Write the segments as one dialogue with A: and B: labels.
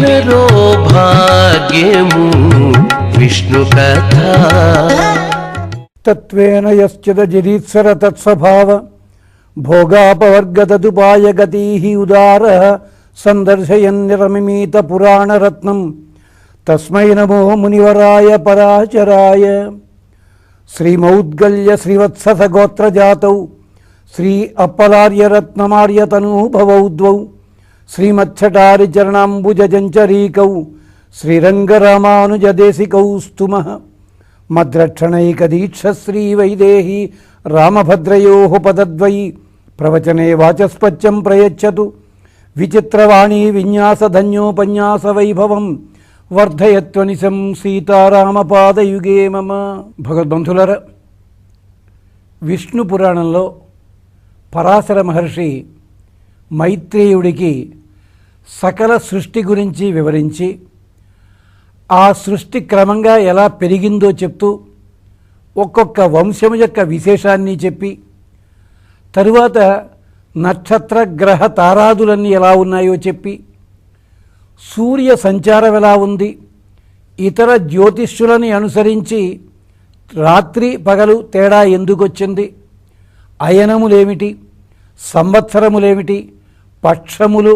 A: వినరో భాగ్యము విష్ణు కథ.
B: తత్వేన యశ్చిద జిరీత్సర తత్స్వభావ భోగాపవర్గతదుపాయగతీ ఉదార సందర్శయన్నిరమిమీత పురాణరత్నం. తస్మై నమో మునివరాయ పరాచరాయ శ్రీమౌద్గల్య శ్రీవత్ససగోత్రజాతౌ శ్రీ అప్పలార్యరత్నమార్యతనూభవౌ ద్వౌ శ్రీమచ్చటారిచరణాంబుజంచరీకౌ శ్రీరంగరామానుజదేశికౌ స్తుమః మద్రక్షణైకదీక్షశ్రీ వైదేహి రామభద్రయో పదద్వై ప్రవచనే వాచస్పత్యం ప్రయచ్చతు విచిత్రవాణీ విన్యాసధన్యోపన్యాస వైభవం వర్ధయత్వనిశం సీతారామపాదయుగే మమ భగవద్బంధులర విష్ణు పురాణంలో పరాశర మహర్షి మైత్రేయుడికి సకల సృష్టి గురించి వివరించి ఆ సృష్టి క్రమంగా ఎలా పెరిగిందో చెప్తూ ఒక్కొక్క వంశం యొక్క విశేషాన్ని చెప్పి తరువాత నక్షత్ర గ్రహ తారాదులన్నీ ఎలా ఉన్నాయో చెప్పి సూర్య సంచారం ఎలా ఉంది ఇతర జ్యోతిష్యులని అనుసరించి రాత్రి పగలు తేడా ఎందుకు వచ్చింది అయనములేమిటి సంవత్సరములేమిటి పక్షములు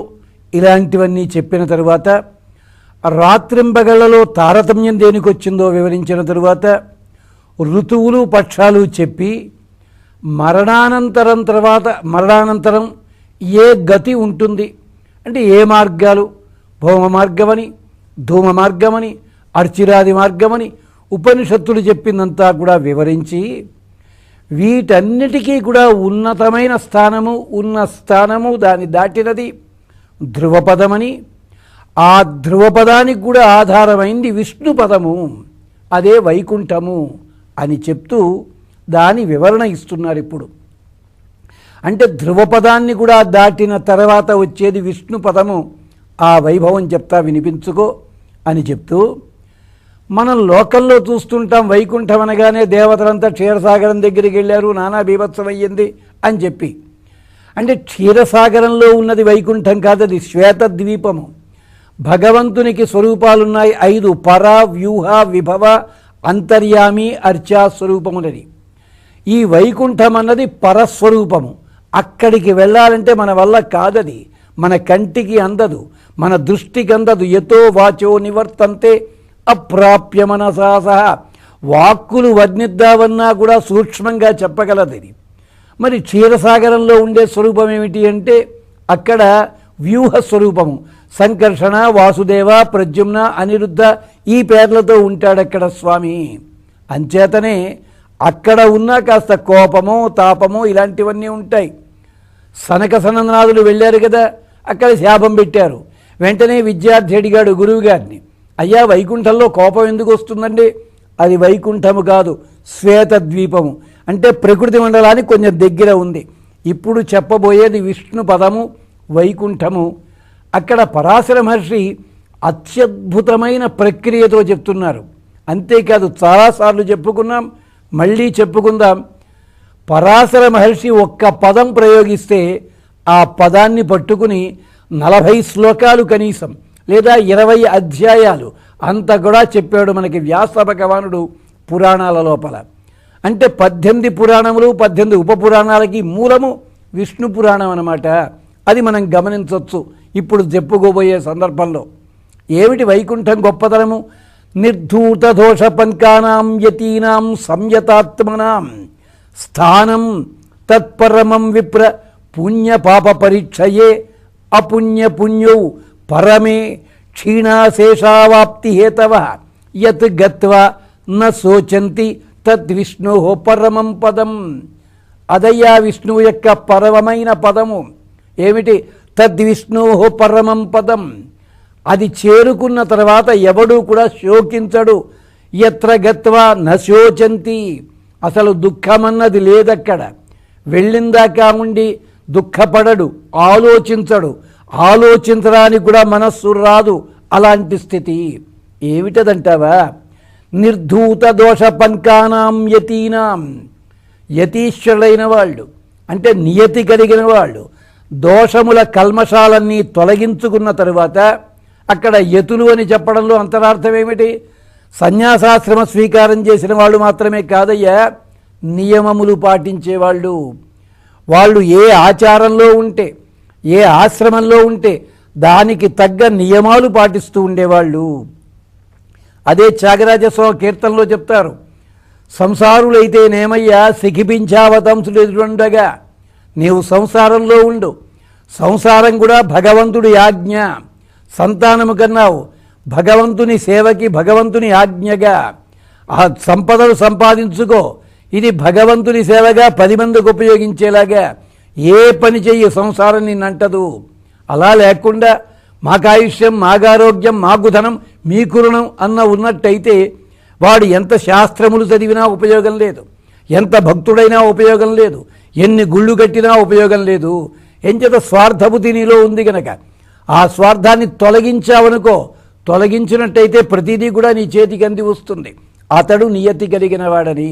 B: ఇలాంటివన్నీ చెప్పిన తరువాత రాత్రింబగళ్ళలో తారతమ్యం దేనికి వచ్చిందో వివరించిన తరువాత ఋతువులు పక్షాలు చెప్పి మరణానంతరం తర్వాత మరణానంతరం ఏ గతి ఉంటుంది? అంటే ఏ మార్గాలు? భౌమ మార్గమని ధూమ మార్గమని అర్చిరాది మార్గమని ఉపనిషత్తులు చెప్పిందంతా కూడా వివరించి వీటన్నిటికీ కూడా ఉన్నతమైన స్థానము ఉన్న స్థానము దాన్ని దాటినది ధ్రువపదమని. ఆ ధ్రువపదానికి కూడా ఆధారమైంది విష్ణుపదము. అదే వైకుంఠము అని చెప్తూ దాని వివరణ ఇస్తున్నారు ఇప్పుడు. అంటే ధ్రువపదాన్ని కూడా దాటిన తర్వాత వచ్చేది విష్ణుపదము. ఆ వైభవం చెప్తా వినిపించుకో అని చెప్తూ మనం లోకల్లో చూస్తుంటాం వైకుంఠం అనగానే దేవతలంతా క్షీరసాగరం దగ్గరికి వెళ్ళారు నానా బీభత్సమయ్యింది అని చెప్పి. అంటే క్షీరసాగరంలో ఉన్నది వైకుంఠం కాదు అది శ్వేత ద్వీపము భగవంతునికి స్వరూపాలున్నాయి ఐదు పర వ్యూహ విభవ అంతర్యామి అర్చా స్వరూపమునది ఈ వైకుంఠం అన్నది పరస్వరూపము. అక్కడికి వెళ్ళాలంటే మన వల్ల కాదది. మన కంటికి అందదు. మన దృష్టికి అందదు. ఎతో వాచో నివర్తంతే అప్రాప్య మనసా సహా వాక్కులు వర్ణిద్దామన్నా కూడా సూక్ష్మంగా చెప్పగలదు మరి క్షీరసాగరంలో ఉండే స్వరూపం ఏమిటి అంటే అక్కడ వ్యూహ స్వరూపము. సంకర్షణ వాసుదేవ ప్రద్యుమ్న అనిరుద్ధ ఈ పేర్లతో ఉంటాడు అక్కడ స్వామి. అంచేతనే అక్కడ ఉన్న కాస్త కోపము తాపము ఇలాంటివన్నీ ఉంటాయి. సనక సనందనాథులు వెళ్ళారు కదా అక్కడ శాపం పెట్టారు. వెంటనే విద్యార్థి అడిగాడు గురువు గారిని అయ్యా వైకుంఠంలో కోపం ఎందుకు వస్తుందండి? అది వైకుంఠము కాదు శ్వేత ద్వీపము అంటే ప్రకృతి మండలానికి కొంచెం దగ్గర ఉంది. ఇప్పుడు చెప్పబోయేది విష్ణు పదము వైకుంఠము. అక్కడ పరాశర మహర్షి అత్యద్భుతమైన ప్రక్రియతో చెప్తున్నారు. అంతేకాదు చాలాసార్లు చెప్పుకున్నాం మళ్ళీ చెప్పుకుందాం. పరాశర మహర్షి ఒక్క పదం ప్రయోగిస్తే ఆ పదాన్ని పట్టుకుని నలభై శ్లోకాలు కనీసం లేదా ఇరవై అధ్యాయాలు. అంత కూడా చెప్పాడు మనకి వ్యాస భగవానుడు. పురాణాల లోపల. అంటే పద్దెనిమిది పురాణములు పద్దెనిమిది ఉప పురాణాలకి మూలము విష్ణు పురాణం అనమాట అది మనం గమనించవచ్చు ఇప్పుడు చెప్పుకోబోయే సందర్భంలో. ఏమిటి వైకుంఠం గొప్పతనము? నిర్ధూత దోష పంకానాం యతీనాం సంయతాత్మనాం. స్థానం తత్పరమం విప్ర పుణ్య పాప పరీక్షయే అపుణ్య పుణ్యౌ పరమే క్షీణాశేషావాప్తి హేతవ యత్ గత్వా న తద్విష్ణు పరమం పదం. అదయ్యా విష్ణువు యొక్క పరమమైన పదము. ఏమిటి? తద్విష్ణు పరమం పదం. అది చేరుకున్న తర్వాత ఎవడూ కూడా శోకించడు. ఎత్ర గత్వా నశోచంతి అసలు దుఃఖమన్నది లేదక్కడ. వెళ్ళిందాకా ఉండి దుఃఖపడడు ఆలోచించడు. ఆలోచించడానికి కూడా మనస్సు రాదు అలాంటి స్థితి. ఏమిటదంటావా? నిర్ధూత దోష పంకానాం యతీనాం. యతీశ్వరుడైన వాళ్ళు అంటే నియతి కలిగిన వాళ్ళు దోషముల కల్మషాలన్నీ తొలగించుకున్న తరువాత అక్కడ యతులు అని చెప్పడంలో అంతరార్థం ఏమిటి సన్యాసాశ్రమ స్వీకారం చేసిన వాళ్ళు మాత్రమే కాదయ్యా నియమములు పాటించేవాళ్ళు. వాళ్ళు ఏ ఆచారంలో ఉంటే ఏ ఆశ్రమంలో ఉంటే దానికి తగ్గ నియమాలు పాటిస్తూ ఉండేవాళ్ళు. అదే త్యాగరాజస్వామి కీర్తనలో చెప్తారు సంసారులైతే నేమయ్యా సిఖిపించావతంసులు ఎదురుండగా నీవు సంసారంలో ఉండు సంసారం కూడా భగవంతుడి ఆజ్ఞ. సంతానము కన్నావు భగవంతుని సేవకి భగవంతుని ఆజ్ఞగా. ఆ సంపదలు సంపాదించుకో ఇది భగవంతుని సేవగా పది మందికి ఉపయోగించేలాగా. ఏ పని చెయ్యి సంసారం నిన్నంటదు. అలా లేకుండా మాకాయుష్యం మాగారోగ్యం మాకు ధనం మీకు రుణం అన్న ఉన్నట్టయితే వాడు ఎంత శాస్త్రములు చదివినా ఉపయోగం లేదు. ఎంత భక్తుడైనా ఉపయోగం లేదు. ఎన్ని గుళ్ళు కట్టినా ఉపయోగం లేదు. ఎంచేత స్వార్థబుద్ధి నీలో ఉంది గనక. ఆ స్వార్థాన్ని తొలగించావనుకో తొలగించినట్టయితే ప్రతిదీ కూడా నీ చేతికి అంది వస్తుంది. అతడు నియతి కలిగిన వాడని.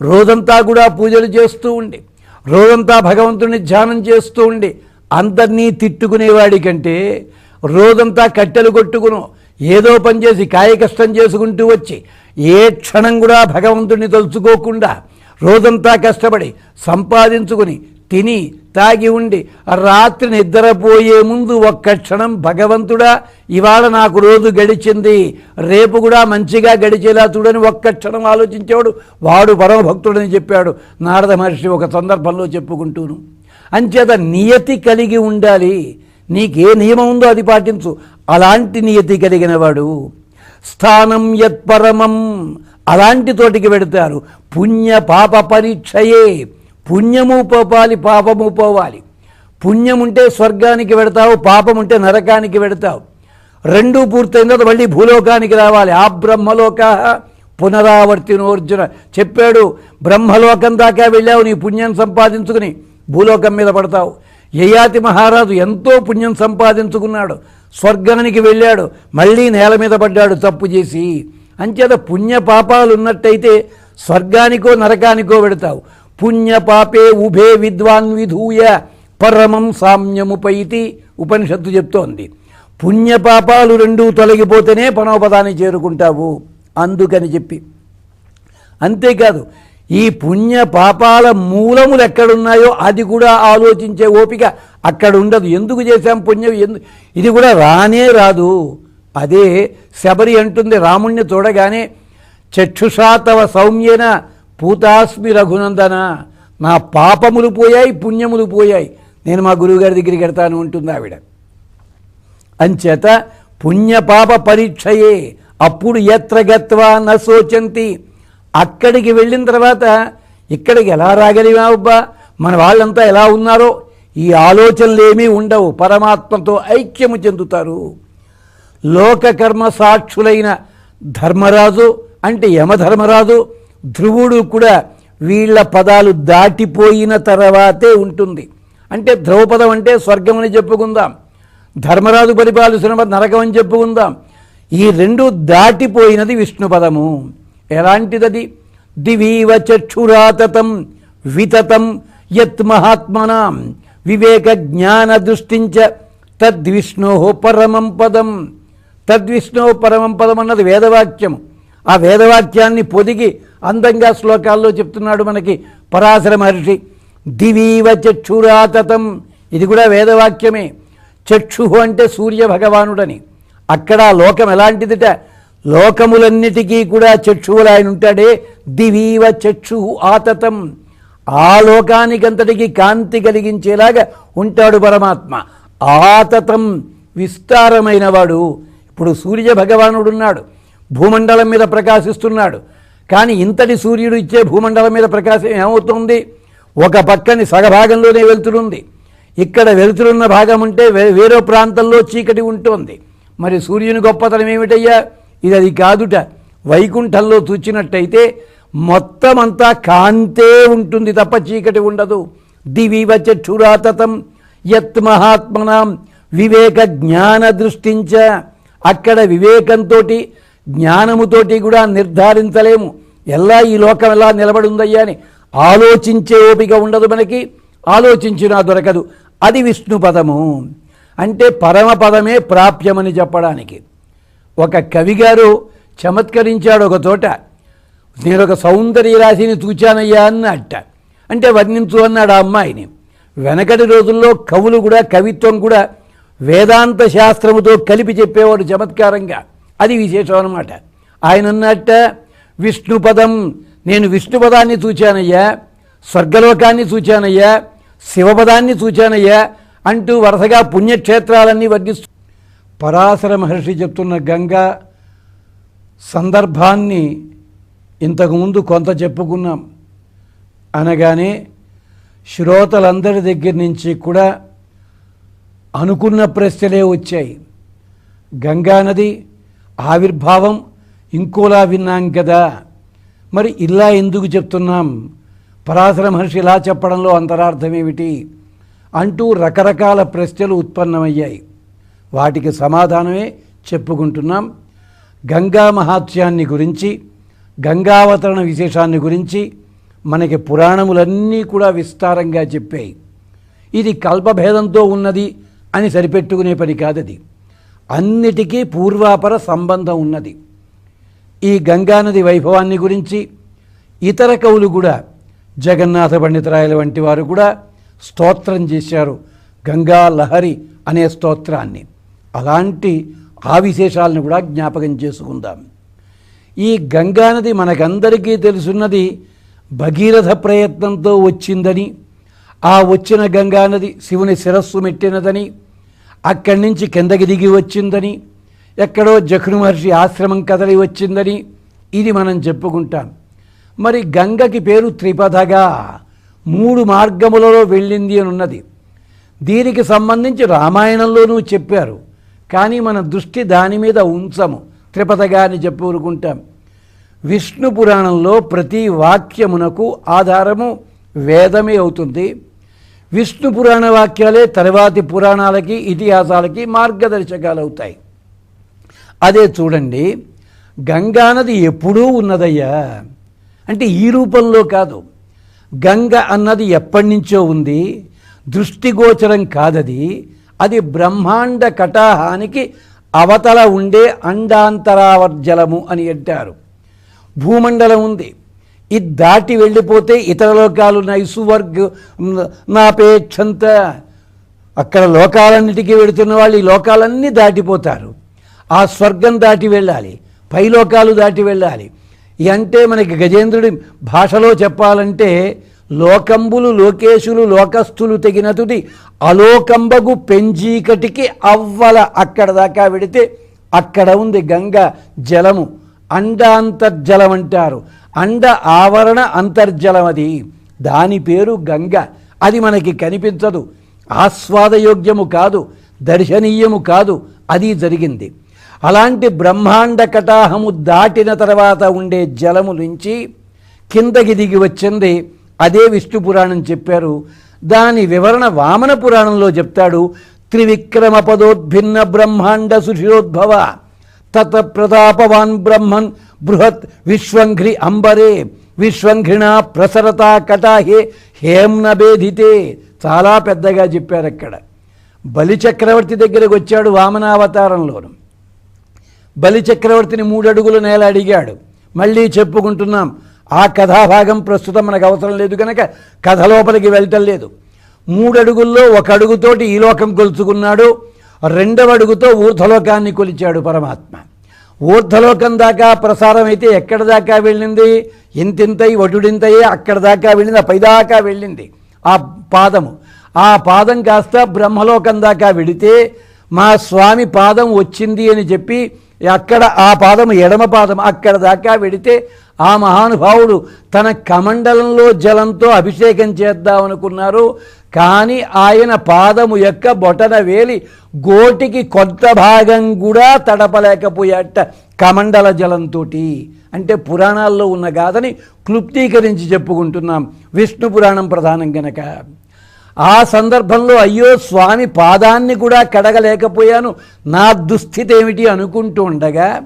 B: రోజంతా కూడా పూజలు చేస్తూ ఉండి రోజంతా భగవంతుని ధ్యానం చేస్తూ ఉండి అందరినీ తిట్టుకునేవాడి కంటే రోజంతా కట్టెలు కొట్టుకును. ఏదో పని చేసి కాయ కష్టం చేసుకుంటూ వచ్చి ఏ క్షణం కూడా భగవంతుడిని తలుచుకోకుండా రోజంతా కష్టపడి సంపాదించుకుని తిని తాగి ఉండి రాత్రి నిద్రపోయే ముందు ఒక్క క్షణం భగవంతుడా ఇవాళ నాకు రోజు గడిచింది. రేపు కూడా మంచిగా గడిచేలా చూడని ఒక్క క్షణం ఆలోచించేవాడు. వాడు పరమభక్తుడని చెప్పాడు. నారద మహర్షి ఒక సందర్భంలో చెప్పుకుంటూను. అంచేత నియతి కలిగి ఉండాలి. నీకే నియమం ఉందో అది పాటించు. అలాంటి నియతి కలిగిన వాడు స్థానం యత్పరమం అలాంటి తోటికి పెడతారు పుణ్య పాప పరీక్షయే. పుణ్యము పోపాలి పాపము పోవాలి. పుణ్యం ఉంటే స్వర్గానికి వెడతావు పాపం ఉంటే నరకానికి వెడతావు. రెండూ పూర్తయిన తర్వాత మళ్ళీ భూలోకానికి రావాలి. ఆ బ్రహ్మలోక పునరావర్తినోర్జున చెప్పాడు బ్రహ్మలోకం దాకా వెళ్ళావు నీ పుణ్యం సంపాదించుకుని భూలోకం మీద పడతావు. యయాతి మహారాజు ఎంతో పుణ్యం సంపాదించుకున్నాడు. స్వర్గానికి వెళ్ళాడు. మళ్ళీ నేల మీద పడ్డాడు తప్పు చేసి. అంచేత పుణ్య పాపాలు ఉన్నట్టయితే స్వర్గానికో నరకానికో పెడతావు పుణ్య పాపే ఉభే విద్వాన్ విధూయ పరమం సామ్యముపైతి ఉపనిషత్తు చెప్తోంది. పుణ్యపాపాలు రెండూ తొలగిపోతేనే పనోపదాన్ని చేరుకుంటావు. అందుకని చెప్పి. అంతేకాదు ఈ పుణ్య పాపాల మూలములు ఎక్కడున్నాయో అది కూడా ఆలోచించే ఓపిక అక్కడ ఉండదు ఎందుకు చేశాం పుణ్యం? ఎందు ఇది కూడా రానే రాదు. అదే శబరి అంటుంది రాముణ్ణి చూడగానే చక్షుషా తవ సౌమ్యేన పూతాస్మి రఘునందన. నా పాపములు పోయాయి పుణ్యములు పోయాయి. నేను మా గురువుగారి దగ్గరికి వెడతాను ఉంటుంది ఆవిడ. అంచేత పుణ్యపాప పరీక్షయే. అప్పుడు ఎత్ర గత్వా న శోచంతి. అక్కడికి వెళ్ళిన తర్వాత ఇక్కడికి ఎలా రాగలిగావబ్బా మన వాళ్ళంతా ఎలా ఉన్నారో? ఈ ఆలోచనలు ఏమీ ఉండవు. పరమాత్మతో ఐక్యము చెందుతారు. లోకకర్మ సాక్షులైన ధర్మరాజు అంటే యమధర్మరాజు ధ్రువుడు కూడా వీళ్ళ పదాలు దాటిపోయిన తర్వాతే ఉంటుంది. అంటే ధ్రువపదం అంటే స్వర్గం అని చెప్పుకుందాం. ధర్మరాజు పరిపాలిస్తున్న నరకం అని చెప్పుకుందాం. ఈ రెండు దాటిపోయినది విష్ణు పదము ఎలాంటిదది? దివీవ చక్షురాతతం వితతం యత్ మహాత్మనాం వివేక జ్ఞాన దృష్టించ తద్విష్ణో పరమం పదం. తద్విష్ణో పరమం పదం అన్నది వేదవాక్యం ఆ వేదవాక్యాన్ని పొదిగి అందంగా శ్లోకాల్లో చెప్తున్నాడు మనకి పరాశర మహర్షి. దివీవ చక్షురాతతం. ఇది కూడా వేదవాక్యమే. చక్షు అంటే సూర్య భగవానుడని అక్కడ లోకం ఎలాంటిదిట? లోకములన్నిటికీ కూడా చక్షువులు ఆయన ఉంటాడే. దివీవ చక్షు ఆతతం. ఆ లోకానికంతటికి కాంతి కలిగించేలాగా ఉంటాడు పరమాత్మ. ఆతతం విస్తారమైన వాడు ఇప్పుడు సూర్య భగవానుడు ఉన్నాడు భూమండలం మీద ప్రకాశిస్తున్నాడు. కానీ ఇంతటి సూర్యుడు ఇచ్చే భూమండలం మీద ప్రకాశం ఏమవుతుంది? ఒక పక్కని సగభాగంలోనే వెళ్తురుంది ఇక్కడ వెలుతురున్న భాగం ఉంటే వే- వేరే ప్రాంతంలో చీకటి ఉంటుంది. మరి సూర్యుని గొప్పతనం ఏమిటయ్యా? ఇది అది కాదుట. వైకుంఠంలో చూచినట్టయితే మొత్తం అంతా కాంతే ఉంటుంది తప్ప చీకటి ఉండదు. దివివ చక్షురాతతం యత్ మహాత్మనాం వివేక జ్ఞాన దృష్టించ అక్కడ వివేకంతో జ్ఞానముతోటి కూడా నిర్ధారించలేము. ఎలా ఈ లోకం ఎలా నిలబడి ఉందయ్యా అని ఆలోచించే ఓపిక ఉండదు మనకి. ఆలోచించినా దొరకదు. అది విష్ణు పదము అంటే పరమపదమే ప్రాప్యమని చెప్పడానికి. ఒక కవిగారు చమత్కరించాడు ఒక చోట నేను ఒక సౌందర్య రాశిని చూచానయ్యా అన్నట్ట. అంటే వర్ణించు అన్నాడు ఆ అమ్మాయిని. వెనకటి రోజుల్లో కవులు కూడా కవిత్వం కూడా వేదాంత శాస్త్రముతో కలిపి చెప్పేవాడు చమత్కారంగా. అది విశేషం అనమాట ఆయన అన్నట్ట విష్ణుపదం నేను విష్ణుపదాన్ని చూచానయ్యా స్వర్గలోకాన్ని చూచానయ్యా శివపదాన్ని చూచానయ్యా అంటూ వరుసగా పుణ్యక్షేత్రాలన్నీ వర్ణిస్తూ పరాశర మహర్షి చెప్తున్న గంగా సందర్భాన్ని ఇంతకుముందు కొంత చెప్పుకున్నాం. అనగానే శ్రోతలందరి దగ్గర నుంచి కూడా అనుకున్న ప్రశ్నలే వచ్చాయి. గంగానది ఆవిర్భావం ఇంకోలా విన్నాం కదా మరి ఇలా ఎందుకు చెప్తున్నాం? పరాశర మహర్షి ఇలా చెప్పడంలో అంతరార్థమేమిటి అంటూ రకరకాల ప్రశ్నలు ఉత్పన్నమయ్యాయి. వాటికి సమాధానమే చెప్పుకుంటున్నాం. గంగా మహాత్యాన్ని గురించి గంగావతరణ విశేషాన్ని గురించి మనకి పురాణములన్నీ కూడా విస్తారంగా చెప్పాయి. ఇది కల్పభేదంతో ఉన్నది అని సరిపెట్టుకునే పని కాదది. అన్నిటికీ పూర్వాపర సంబంధం ఉన్నది. ఈ గంగానది వైభవాన్ని గురించి ఇతర కవులు కూడా జగన్నాథ పండితరాయల వంటి వారు కూడా స్తోత్రం చేశారు. గంగా లహరి అనే స్తోత్రాన్ని. అలాంటి ఆ విశేషాలను కూడా జ్ఞాపకం చేసుకుందాం. ఈ గంగానది మనకందరికీ తెలుసున్నది భగీరథ ప్రయత్నంతో వచ్చిందని ఆ వచ్చిన గంగానది శివుని శిరస్సు మెట్టినదని అక్కడి నుంచి కిందకి దిగి వచ్చిందని ఎక్కడో జఖను మహర్షి ఆశ్రమం కదలి వచ్చిందని ఇది మనం చెప్పుకుంటాం. మరి గంగకి పేరు త్రిపథగా మూడు మార్గములలో వెళ్ళింది అని ఉన్నది దీనికి సంబంధించి రామాయణంలోనూ చెప్పారు. కానీ మన దృష్టి దాని మీద ఉంచము. త్రిపద గారిని చెప్పుకుంటాం. విష్ణు పురాణంలో ప్రతి వాక్యమునకు ఆధారము వేదమే అవుతుంది. విష్ణు పురాణ వాక్యాలే తర్వాతి పురాణాలకి ఇతిహాసాలకి మార్గదర్శకాలు అవుతాయి అదే చూడండి గంగానది ఎప్పుడూ ఉన్నదయ్యా? అంటే ఈ రూపంలో కాదు. గంగ అన్నది ఎప్పటి నుంచో ఉంది. దృష్టిగోచరం కాదది. అది బ్రహ్మాండ కటాహానికి అవతల ఉండే అండాంతరావర్జలము అని అంటారు. భూమండలం ఉంది. ఇది దాటి వెళ్ళిపోతే ఇతర లోకాలు ఉన్నాయి. సువర్గ్ నాపేక్షంత అక్కడ లోకాలన్నిటికీ వెళుతున్న వాళ్ళు ఈ లోకాలన్నీ దాటిపోతారు. ఆ స్వర్గం దాటి వెళ్ళాలి. పై లోకాలు దాటి వెళ్ళాలి. అంటే మనకి గజేంద్రుడి భాషలో చెప్పాలంటే లోకంబులు లోకేశులు లోకస్థులు తెగినతుది అలోకంబగు పెంజీకటికి అవ్వల అక్కడ దాకా వెడితే అక్కడ ఉంది గంగ జలము. అండ అంతర్జలం అంటారు. అండ ఆవరణ అంతర్జలం అది దాని పేరు గంగ. అది మనకి కనిపించదు. ఆస్వాదయోగ్యము కాదు. దర్శనీయము కాదు. అది జరిగింది. అలాంటి బ్రహ్మాండ కటాహము దాటిన తర్వాత ఉండే జలము నుంచి కిందకి దిగి వచ్చింది. అదే విష్ణు పురాణం చెప్పారు. దాని వివరణ వామన పురాణంలో చెప్తాడు. త్రివిక్రమ పదోద్భిన్న బ్రహ్మాండ సుషిరోద్భవ తత ప్రతాపవాన్ బ్రహ్మన్ బృహత్ విశ్వంఘ్రి అంబరే విశ్వంఘ్రిణ ప్రసరత కటాహే హేమ్నభేదితే చాలా పెద్దగా చెప్పారు అక్కడ. బలి చక్రవర్తి దగ్గరకు వచ్చాడు వామనావతారంలోను. బలి చక్రవర్తిని నేల అడిగాడు. మళ్ళీ చెప్పుకుంటున్నాం. ఆ కథాభాగం ప్రస్తుతం మనకు అవసరం లేదు కనుక కథ లోపలికి వెళ్ళటం లేదు. మూడడుగుల్లో ఒక అడుగుతోటి ఈ లోకం కొలుచుకున్నాడు. రెండవ అడుగుతో ఊర్ధలోకాన్ని కొలిచాడు పరమాత్మ. ఊర్ధలోకం దాకా ప్రసారం అయితే ఎక్కడ దాకా వెళ్ళింది? ఇంతింతై వటుడింతయే అక్కడ దాకా వెళ్ళింది ఆ పైదాకా వెళ్ళింది. ఆ పాదము. ఆ పాదం కాస్త బ్రహ్మలోకం దాకా వెడితే మా స్వామి పాదం వచ్చింది అని చెప్పి అక్కడ ఆ పాదం ఎడమ పాదం అక్కడ దాకా వెడితే ఆ మహానుభావుడు తన కమండలంలో జలంతో అభిషేకం చేద్దామనుకున్నారు. కానీ ఆయన పాదము యొక్క బొటన వేలి గోటికి కొంత భాగం కూడా తడపలేకపోయాట కమండల జలంతో అంటే పురాణాల్లో ఉన్న గాథని క్లుప్తీకరించి చెప్పుకుంటున్నాం. విష్ణు పురాణం ప్రధానం గనక. ఆ సందర్భంలో అయ్యో స్వామి పాదాన్ని కూడా కడగలేకపోయాను. నా దుస్థితి ఏమిటి అనుకుంటూ ఉండగా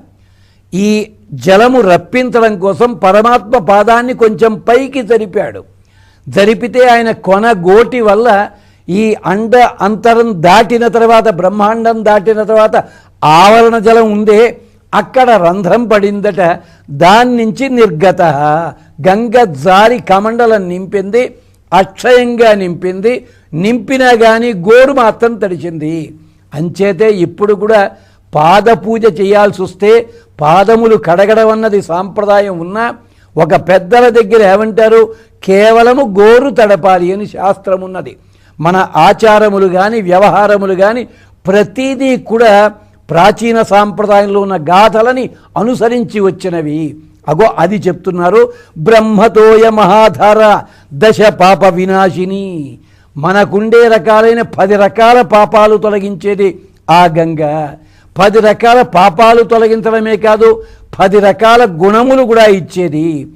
B: ఈ జలము రప్పించడం కోసం పరమాత్మ పాదాన్ని కొంచెం పైకి జరిపాడు. జరిపితే ఆయన కొన గోటి వల్ల ఈ అండ అంతరం దాటిన తర్వాత బ్రహ్మాండం దాటిన తర్వాత ఆవరణ జలం ఉందే. అక్కడ రంధ్రం పడిందట. దాని నుంచి నిర్గత. గంగ జారి కమండలం నింపింది. అక్షయంగా నింపింది. నింపినా కానీ గోరు మాత్రం తడిచింది. అంచేతే ఇప్పుడు కూడా పాద పూజ చేయాల్సి వస్తే పాదములు కడగడం అన్నది సాంప్రదాయం ఉన్నా ఒక పెద్దల దగ్గర ఏమంటారు? కేవలము గోరు తడపాలి అని శాస్త్రం ఉన్నది మన ఆచారములు కానీ వ్యవహారములు కానీ ప్రతిదీ కూడా ప్రాచీన సాంప్రదాయంలో ఉన్న గాథలని అనుసరించి వచ్చినవి. అగో అది చెప్తున్నారు బ్రహ్మతోయ మహాధార దశ పాప వినాశిని. మనకుండే రకాలైన పది రకాల పాపాలు తొలగించేది ఆ గంగా. పది రకాల పాపాలు తొలగించడమే కాదు పది రకాల గుణములు కూడా ఇచ్చేది.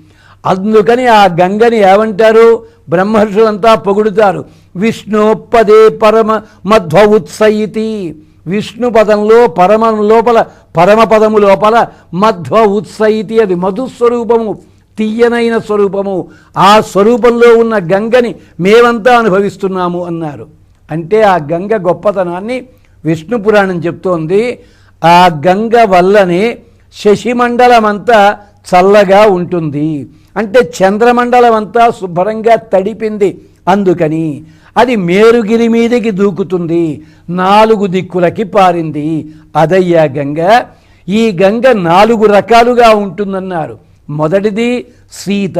B: అందుకని ఆ గంగని ఏమంటారు? బ్రహ్మర్షులంతా పొగుడుతారు. విష్ణుపదే పరమ మధ్వ ఉత్సయితి విష్ణు పదంలో పరమ లోపల పరమపదము లోపల మధ్వ ఉత్సయితి అది మధుస్వరూపము తీయనైన స్వరూపము. ఆ స్వరూపంలో ఉన్న గంగని మేమంతా అనుభవిస్తున్నాము అన్నారు. అంటే ఆ గంగ గొప్పతనాన్ని విష్ణు పురాణం చెప్తోంది ఆ గంగ వల్లనే శశిమండలం అంతా చల్లగా ఉంటుంది. అంటే చంద్రమండలం అంతా శుభ్రంగా తడిపింది అందుకని. అది మేరుగిరి మీదకి దూకుతుంది నాలుగు దిక్కులకి పారింది. అదయ్యా గంగ ఈ గంగ నాలుగు రకాలుగా ఉంటుందన్నారు. మొదటిది సీత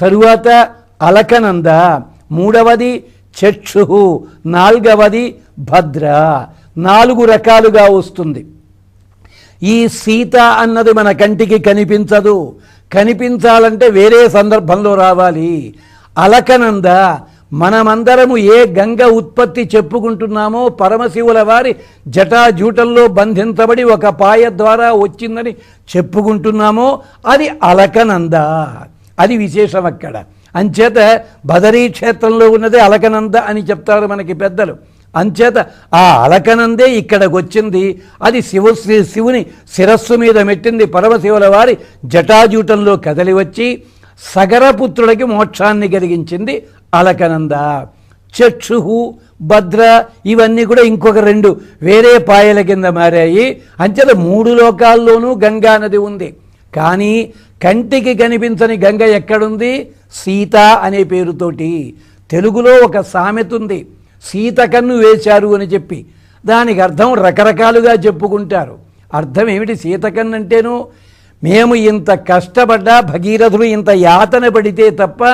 B: తరువాత అలకనంద మూడవది చక్షు నాలుగవది భద్ర. నాలుగు రకాలుగా వస్తుంది. ఈ సీత అన్నది మన కంటికి కనిపించదు. కనిపించాలంటే వేరే సందర్భంలో రావాలి. అలకనంద మనమందరము ఏ గంగ ఉత్పత్తి చెప్పుకుంటున్నామో పరమశివుల వారి జటాజూటంలో బంధించబడి ఒక పాయ ద్వారా వచ్చిందని చెప్పుకుంటున్నామో అది అలకనంద. అది విశేషం అక్కడ. అంచేత బదరీ క్షేత్రంలో ఉన్నదే అలకనంద అని చెప్తారు మనకి పెద్దలు. అంచేత ఆ అలకనందే ఇక్కడికి వచ్చింది అది శివ శ్రీ- శివుని శిరస్సు మీద మెట్టింది పరమశివుల వారి జటాజూటంలో కదలి వచ్చి సగరపుత్రుడికి మోక్షాన్ని కలిగించింది అలకనంద. చక్షుహు భద్ర ఇవన్నీ కూడా ఇంకొక రెండు వేరే పాయల కింద మారాయి. అంచేత మూడు లోకాల్లోనూ గంగా నది ఉంది. కానీ కంటికి కనిపించని గంగ ఎక్కడుంది? సీత అనే పేరుతోటి. తెలుగులో ఒక సామెత ఉంది. సీత కన్ను వేశారు అని చెప్పి. దానికి అర్థం రకరకాలుగా చెప్పుకుంటారు. అర్థం ఏమిటి? సీతకన్ను అంటేను మేము ఇంత కష్టపడ్డా భగీరథుడు ఇంత యాతన పడితే తప్ప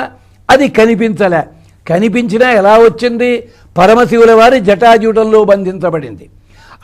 B: అది కనిపించలే. కనిపించినా ఎలా వచ్చింది? పరమశివుల వారి జటాజూటంలో బంధించబడింది.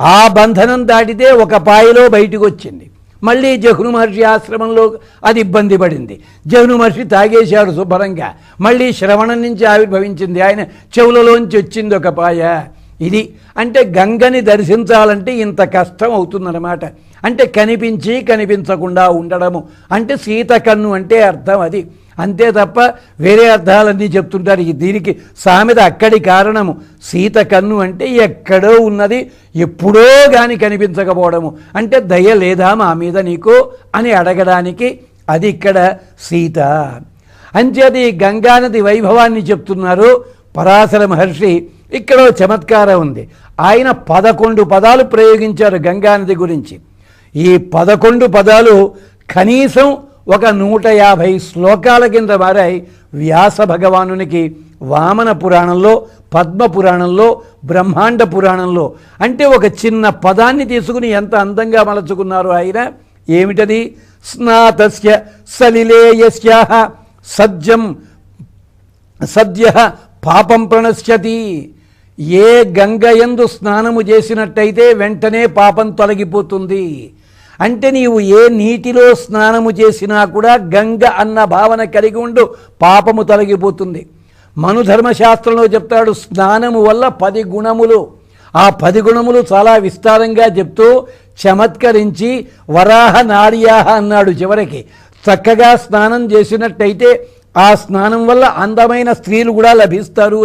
B: ఆ బంధనం దాటితే ఒక పాయలో బయటికి వచ్చింది. మళ్ళీ జహ్ను మహర్షి ఆశ్రమంలో అది ఇబ్బంది పడింది. జహ్ను మహర్షి తాగేశాడు శుభ్రంగా. మళ్ళీ శ్రవణం నుంచి ఆవిర్భవించింది. ఆయన చెవులలోంచి వచ్చింది ఒక పాయ. ఇది అంటే గంగని దర్శించాలంటే ఇంత కష్టం అవుతుందన్నమాట. అంటే కనిపించి కనిపించకుండా ఉండడము. అంటే సీత కన్ను అంటే అర్థం అది. అంతే తప్ప వేరే అర్థాలన్నీ చెప్తుంటారు. ఈ దీనికి సామెత అక్కడి కారణము. సీత కన్ను అంటే ఎక్కడో ఉన్నది ఎప్పుడో గాని కనిపించకపోవడము. అంటే దయ లేదా మా మీద నీకు అని అడగడానికి అది ఇక్కడ సీత. అంచేది గంగానది వైభవాన్ని చెప్తున్నారు పరాశర మహర్షి. ఇక్కడ చమత్కారం ఉంది. ఆయన పదకొండు పదాలు ప్రయోగించారు గంగానది గురించి. ఈ పదకొండు పదాలు కనీసం ఒక నూట యాభై శ్లోకాల కింద మారాయి వ్యాస భగవానునికి వామన పురాణంలో పద్మ పురాణంలో బ్రహ్మాండ పురాణంలో. అంటే ఒక చిన్న పదాన్ని తీసుకుని ఎంత అందంగా మలచుకున్నారు ఆయన? ఏమిటది? స్నాతస్య సలిలేయస్య సజ్జం సద్య పాపం ప్రణశ్యతి. ఏ గంగయందు స్నానము చేసినట్టయితే వెంటనే పాపం తొలగిపోతుంది. అంటే నీవు ఏ నీటిలో స్నానము చేసినా కూడా గంగ అన్న భావన కలిగి ఉండు పాపము తొలగిపోతుంది. మనుధర్మశాస్త్రంలో చెప్తాడు స్నానము వల్ల పది గుణములు. ఆ పది గుణములు చాలా విస్తారంగా చెప్తూ చమత్కరించి వరాహ నార్యాహ అన్నాడు చివరికి. చక్కగా స్నానం చేసినట్టయితే ఆ స్నానం వల్ల అందమైన స్త్రీలు కూడా లభిస్తారు.